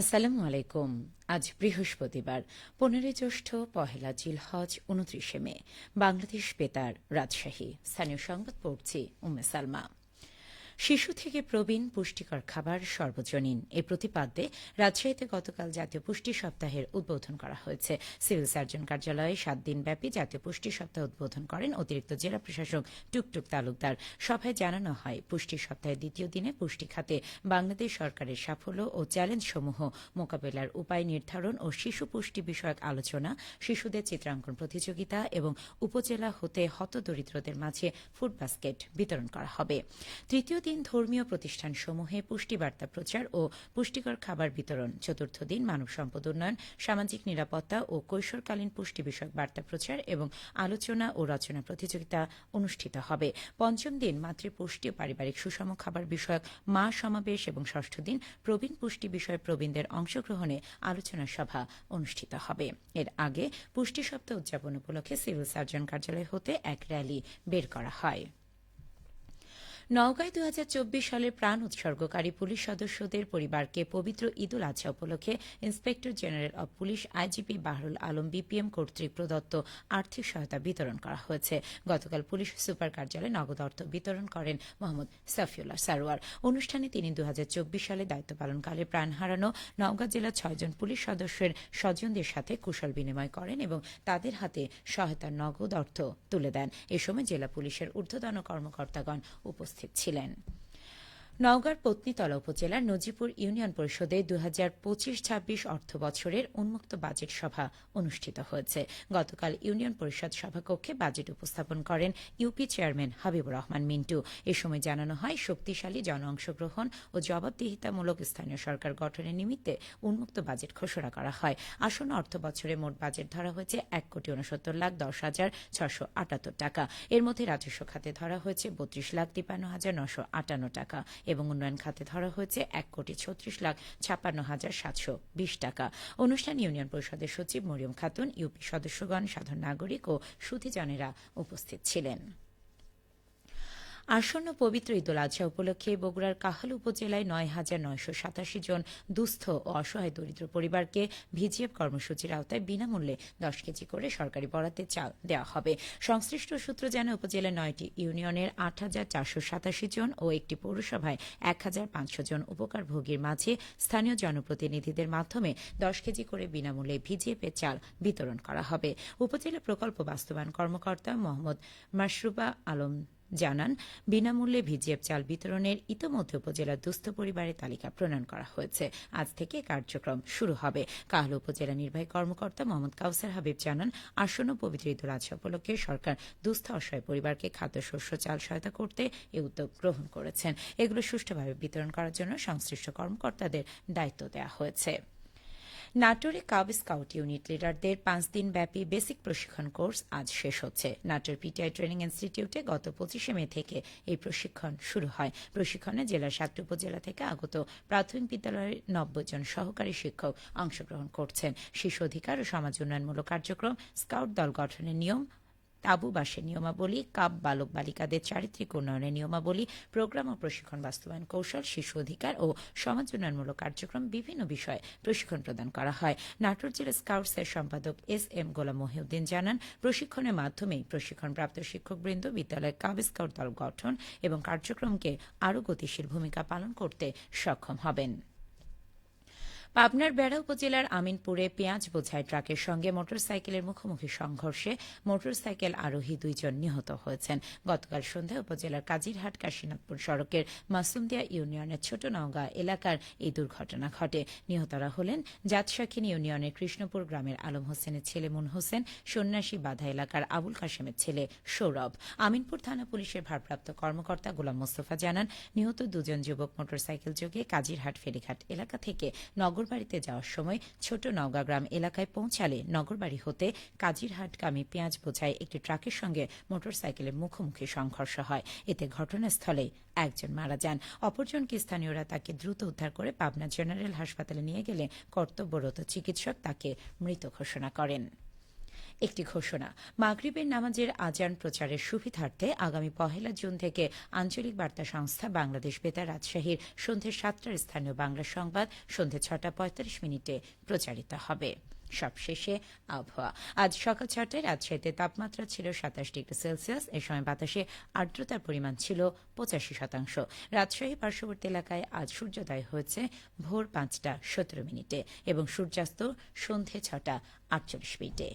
আসসালামু আলাইকুম। আজ বৃহস্পতিবার, পনেরোই জ্যৈষ্ঠ, পহেলা জিলহজ, উনত্রিশে মে, বাংলাদেশ বেতার রাজশাহী। স্থানীয় সংবাদ পড়ছি উম্মে সালমা। শিশু থেকে প্রবীণ পুষ্টিকর খাবার সর্বজনীন। এ প্রতিপাদ্যে রাজশাহীতে গতকাল জাতীয় পুষ্টি সপ্তাহের উদ্বোধন করা হয়েছে। সিভিল সার্জন কার্যালয়ে সাত দিনব্যাপী জাতীয় পুষ্টি সপ্তাহ উদ্বোধন করেন অতিরিক্ত জেলা প্রশাসক টুকটুক তালুকদার। সভায় জানানো হয়, পুষ্টি সপ্তাহের দ্বিতীয় দিনে পুষ্টি খাতে বাংলাদেশ সরকারের সাফল্য ও চ্যালেঞ্জসমূহ, মোকাবেলার উপায় নির্ধারণ ও শিশু পুষ্টি বিষয়ক আলোচনা, শিশুদের চিত্রাঙ্কন প্রতিযোগিতা এবং উপজেলা হতে হতদরিদ্রদের মাঝে ফুড বাস্কেট বিতরণ করা হবে। তৃতীয় দিন ধর্মীয় প্রতিষ্ঠানসমূহে পুষ্টিবার্তা প্রচার ও পুষ্টিকর খাবার বিতরণ। চতুর্থ দিন মানব সম্পদ উন্নয়ন, সামাজিক নিরাপত্তা ও কৈশোরকালীন পুষ্টি বিষয়ক বার্তা প্রচার এবং আলোচনা ও রচনা প্রতিযোগিতা অনুষ্ঠিত হবে। পঞ্চম দিন মাতৃপুষ্টি ও পারিবারিক সুষম খাবার বিষয়ক মা সমাবেশ এবং ষষ্ঠ দিন প্রবীণ পুষ্টি বিষয়ে প্রবীণদের অংশগ্রহণে আলোচনা সভা অনুষ্ঠিত হবে। এর আগে পুষ্টি সপ্তাহ উদযাপন উপলক্ষে সিভিল সার্জন কার্যালয় হতে এক র্যালি বের করা হয়। নওগাঁয় দু সালের প্রাণ উৎসর্গকারী পুলিশ সদস্যদের পরিবারকে পবিত্র ঈদুল আজহা উপলক্ষে inspector general of police I G P Bahrul Alam B P M কর্তৃক প্রদত্ত আর্থিক সহায়তা বিতরণ করা হয়েছে। গতকাল পুলিশ সুপার কার্যালয়ে নগদ অর্থ বিতরণ করেন মোহাম্মদ সাফিউল্লাহ সারোয়ার। অনুষ্ঠানে তিনি দু হাজার চব্বিশ সালে দায়িত্ব পালনকালে প্রাণ হারানো নওগাঁ জেলার ছয়জন পুলিশ সদস্যের স্বজনদের সাথে কুশল বিনিময় করেন এবং তাদের হাতে সহায়তার নগদ অর্থ তুলে দেন। এ সময় জেলা পুলিশের ঊর্ধ্বতন কর্মকর্তাগণ উপস্থিত উপস্থিত ছিলেন। নওগাঁর পত্নীতলা উপজেলার নজিপুর ইউনিয়ন পরিষদে দু হাজার পঁচিশ ছাব্বিশ অর্থ বছরের উন্মুক্ত বাজেট সভা অনুষ্ঠিত হয়েছে। গতকাল ইউনিয়ন পরিষদ সভাকক্ষে বাজেট উপস্থাপন করেন U P chairman Habibur Rahman Mintu. এ সময় জানানো হয়, শক্তিশালী জন অংশগ্রহণ ও জবাবদিহিতামূলক স্থানীয় সরকার গঠনের নিমিত্তে উন্মুক্ত বাজেট ঘোষণা করা হয়। আসন্ন অর্থ বছরে মোট বাজেট ধরা হয়েছে এক কোটি উনসত্তর লাখ দশ হাজার ছশো আটাত্তর টাকা। এর মধ্যে রাজস্ব খাতে ধরা হয়েছে বত্রিশ লাখ তিপান্ন হাজার নশো আটান্ন টাকা। এবং উন্নয়ন খাতে ধরা হয়েছে এক কোটি ছত্রিশ লাখ ছাপ্পান্ন হাজার সাতশো বিশ টাকা। অনুষ্ঠানে ইউনিয়ন পরিষদের সচিব মরিয়ম খাতুন, ইউপি সদস্যগণ, সাধারণ নাগরিক ও সুধীজনেরা উপস্থিত ছিলেন। আসন্ন পবিত্র ঈদুল আজহা উপলক্ষে বগুড়ার কাহাল উপজেলায় নয় হাজার নয়শো সাতাশি জন দুস্থ ও অসহায় দরিদ্র পরিবারকে ভিজিএফ কর্মসূচির আওতায় বিনামূল্যে দশ কেজি করে সরকারি বরাদ্দে চাল দেওয়া হবে। সংশ্লিষ্ট সূত্র জানায়, উপজেলার নয়টি ইউনিয়নের আট হাজার চারশো সাতাশি জন ও একটি পৌরসভায় এক হাজার পাঁচশো জন উপকারভোগীর মাঝে স্থানীয় জনপ্রতিনিধিদের মাধ্যমে দশ কেজি করে বিনামূল্যে ভিজিএফের চাল বিতরণ করা হবে। উপজেলা প্রকল্প বাস্তবায়ন কর্মকর্তা মোহাম্মদ মাশরুবা আলম জানান, বিনামূল্যে ভিজিএফ চাল বিতরণের ইতোমধ্যে উপজেলার দুস্থ পরিবারের তালিকা প্রণয়ন করা হয়েছে। আজ থেকে কার্যক্রম শুরু হবে। কাহল উপজেলা নির্বাহী কর্মকর্তা মোহাম্মদ কাউসার হাবিব জানান, আসন্ন পবিত্র ঈদুল আজহা উপলক্ষে সরকার দুস্থ অসহায় পরিবারকে খাদ্যশস্য, চাল সহায়তা করতে এ উদ্যোগ গ্রহণ করেছেন। এগুলো সুষ্ঠুভাবে বিতরণ করার জন্য সংশ্লিষ্ট কর্মকর্তাদের দায়িত্ব দেওয়া হয়েছে। নাটোরে কাব স্কাউট ইউনিট লিডারদের পাঁচ দিন ব্যাপী বেসিক প্রশিক্ষণ কোর্স আজ শেষ হচ্ছে। নাটোর পিটিআই ট্রেনিং ইনস্টিটিউটে গত পঁচিশে মে থেকে এই প্রশিক্ষণ শুরু হয়। প্রশিক্ষণে জেলার সাতটি উপজেলা থেকে আগত প্রাথমিক বিদ্যালয়ের নব্বই জন সহকারী শিক্ষক অংশগ্রহণ করছেন। শিশু অধিকার ও সমাজ উন্নয়নমূলক কার্যক্রম স্কাউট দল গঠনের নিয়ম তাবু বাসের নিয়মাবলী, কাপ, বালক বালিকাদের চারিত্রিক উন্নয়নের নিয়মাবলী, প্রোগ্রাম ও প্রশিক্ষণ বাস্তবায়ন কৌশল, শিশু অধিকার ও সমাজ উন্নয়নমূলক কার্যক্রম বিভিন্ন বিষয়ে প্রশিক্ষণ প্রদান করা হয়। নাটোর জেলা স্কাউটসের সম্পাদক এস এম গোলাম মহিউদ্দিন জানান, প্রশিক্ষণের মাধ্যমেই প্রশিক্ষণপ্রাপ্ত শিক্ষকবৃন্দ বিদ্যালয়ের কাব স্কাউট দল গঠন এবং কার্যক্রমকে আরও গতিশীল ভূমিকা পালন করতে সক্ষম হবেন। পাবনার বেড়া উপজেলার আমিনপুরে পেঁয়াজ বোঝাই ট্রাকের সঙ্গে মোটরসাইকেলের মুখোমুখি সংঘর্ষে মোটরসাইকেল আরোহী দুইজন নিহত হয়েছেন। গতকাল সন্ধ্যায় উপজেলার কাজিরহাট কাশীনাথপুর সড়কের মাসুমদিয়া ইউনিয়নের ছোট নওগাঁ এলাকার এই দুর্ঘটনা ঘটে। নিহতরা হলেন জাতশাখিন ইউনিয়নের কৃষ্ণপুর গ্রামের আলম হোসেনের ছেলে মুন হোসেন, সন্ন্যাসী বাধা এলাকার আবুল কাশেমের ছেলে সৌরভ। আমিনপুর থানা পুলিশের ভারপ্রাপ্ত কর্মকর্তা গোলাম মোস্তফা জানান, নিহত দুজন যুবক মোটরসাইকেল যোগে কাজিরহাট ফেরিঘাট এলাকা থেকে নগর নগরবাড়িতে যাওয়ার সময় ছোট নওগাঁগ্রাম এলাকায় পৌঁছালে নগরবাড়ি হতে কাজিরহাটগামী পেঁয়াজ বোঝায় একটি ট্রাকের সঙ্গে মোটরসাইকেলের মুখোমুখি সংঘর্ষ হয়। এতে ঘটনাস্থলে একজন মারা যান। অপরজনকে স্থানীয়রা তাকে দ্রুত উদ্ধার করে পাবনা জেনারেল হাসপাতালে নিয়ে গেলে কর্তব্যরত চিকিৎসক তাকে মৃত ঘোষণা করেন। একটি ঘোষণা। মাগরিবের নামাজের আজান প্রচারের সুবিধার্থে আগামী পহেলা জুন থেকে আঞ্চলিক বার্তা সংস্থা বাংলাদেশ বেতার রাজশাহীর সন্ধ্যে সাতটার স্থানীয় বাংলা সংবাদ সন্ধ্যে ছটা পঁয়তাল্লিশ মিনিটে প্রচারিত হবে। সবশেষে আবহাওয়া। আজ সকাল ছটায় রাজশাহীতে তাপমাত্রা ছিল সাতাশ ডিগ্রি সেলসিয়াস, এ সময় বাতাসে আর্দ্রতার পরিমাণ ছিল পঁচাশি শতাংশ। রাজশাহী পার্শ্ববর্তী এলাকায় আজ সূর্যোদয় হয়েছে ভোর পাঁচটা সতেরো মিনিটে এবং সূর্যাস্ত সন্ধে ছটা আটচল্লিশ মিনিটে।